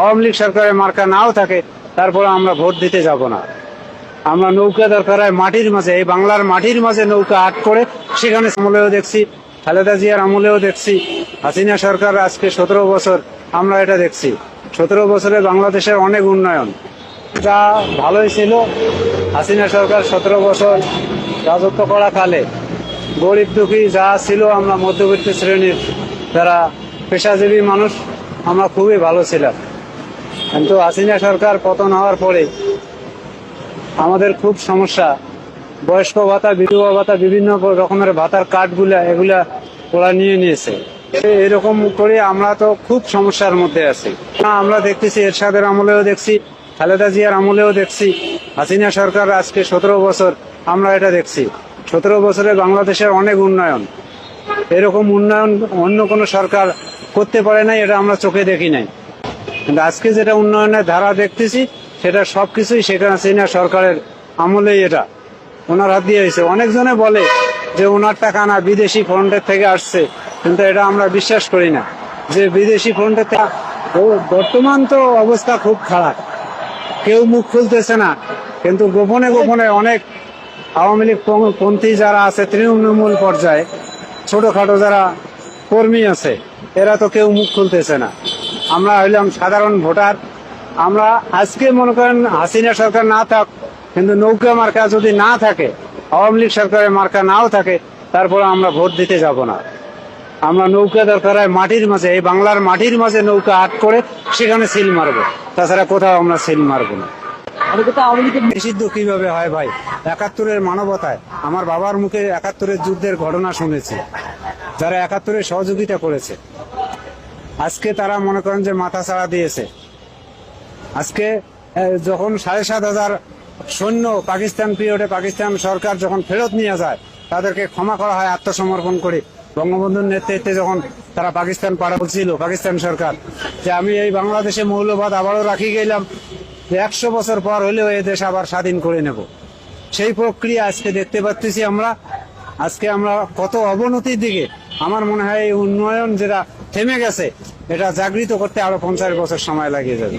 আওয়ামী লীগ সরকারের মার্কা নাও থাকে, তারপরে আমরা ভোট দিতে যাব না। আমরা নৌকা দরকার হয় মাটির মাঝে, এই বাংলার মাটির মাঝে নৌকা আট করে সেখানে আমলেও দেখছি, খালেদা জিয়ার আমলেও দেখছি, হাসিনা সরকার আজকে সতেরো বছর, আমরা এটা দেখছি। সতেরো বছরে বাংলাদেশের অনেক উন্নয়ন। যা ভালোই ছিল, হাসিনা সরকার সতেরো বছর রাজত্ব করা কালে, গরিব দুঃখী যা ছিল, আমরা মধ্যবিত্ত শ্রেণির যারা পেশাজীবী মানুষ, আমরা খুবই ভালো ছিলাম। কিন্তু হাসিনা সরকার, পতন হওয়ার পরে। আমাদের খুব সমস্যা। বয়স্ক ভাতা, বিধবা ভাতা, বিভিন্ন রকমের ভাতার কার্ডগুলা, এগুলা ওরা নিয়ে নিয়েছে। এরকম করে আমরা তো খুব সমস্যার মধ্যে আছি। আমরা দেখতেছি, এরশাদের আমলেও দেখছি, খালেদা জিয়ার আমলেও দেখছি। হাসিনা সরকার আজকে সতেরো বছর, আমরা এটা দেখছি। সতেরো বছরে বাংলাদেশের অনেক উন্নয়ন। এরকম উন্নয়ন অন্য কোনো সরকার করতে পারে নাই, এটা আমরা চোখে দেখি নাই। কিন্তু আজকে যেটা উন্নয়নের ধারা দেখতেছি, সেটা সব সবকিছুই শেখ হাসিনা সরকারের আমলেই এটা। ওনার হাত দিয়ে হয়েছে। অনেকজনে বলে যে ওনার টাকা না বিদেশি ফন্ডের থেকে আসছে, কিন্তু এটা আমরা বিশ্বাস করি না। যে বিদেশি ফন্ডের বর্তমান তো অবস্থা খুব খারাপ। কেউ মুখ খুলতেছে না। কিন্তু গোপনে গোপনে অনেক আওয়ামী লীগ পন্থী যারা আছে, তৃণমূল পর্যায়ে, ছোটখাটো যারা কর্মী আছে, এরা তো কেউ মুখ খুলতেছে না। আমরা হইলাম সাধারণ ভোটার। আমরা আজকে মনে করেন হাসিনা সরকার না থাক কিন্তু নৌকা মার্কা যদি না থাকে আওয়ামী লীগ সরকারের মার্কা নাও থাকে তারপরে আমরা ভোট দিতে যাব না। আমরা নৌকা দরকার হয় মাটির মাঝে এই বাংলার মাটির মাঝে নৌকা আট করে সেখানে সিল মারবো। তাছাড়া কোথাও আমরা সিল মারবো না। নিষিদ্ধ কীভাবে হয় ভাই? একাত্তরের মানবতায়। আমার বাবার মুখে একাত্তরের যুদ্ধের ঘটনা শুনেছি। যারা একাত্তরে সহযোগিতা করেছে। আজকে তারা মনে করেন যে মাথা ছাড়া দিয়েছে। আজকে যখন সাড়ে সাত হাজার সৈন্য পাকিস্তান পিরিয়ডে পাকিস্তান সরকার যখন ফেরত নিয়ে যায়, তাদেরকে ক্ষমা করা হয়, আত্মসমর্পণ করে। বঙ্গবন্ধুর নেতৃত্বে যখন তারা পাকিস্তান পাড়া বলছিল, পাকিস্তান সরকার, যে আমি এই বাংলাদেশে মৌলবাদ আবারও রাখি গেলাম একশো বছর পর হলেও এই দেশ আবার স্বাধীন করে নেব। সেই প্রক্রিয়া আজকে দেখতে পাচ্ছি আমরা। আজকে আমরা কত অবনতির দিকে আমার মনে হয় এই উন্নয়ন যেটা থেমে গেছে, এটা জাগৃত করতে আরও পঞ্চাশ বছর সময় লাগিয়ে যাবে।